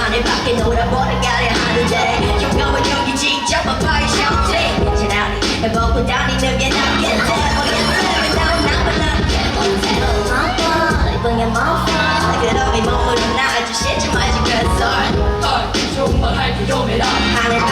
안에 밖에 놀아버려가래 하는데 용감한 여기 직접 아파의 샤우팅 차라리 해보고 다니는 게 낫겠네. 그럼 이 몸으로 나아주시지 마지 그썰. 거예요.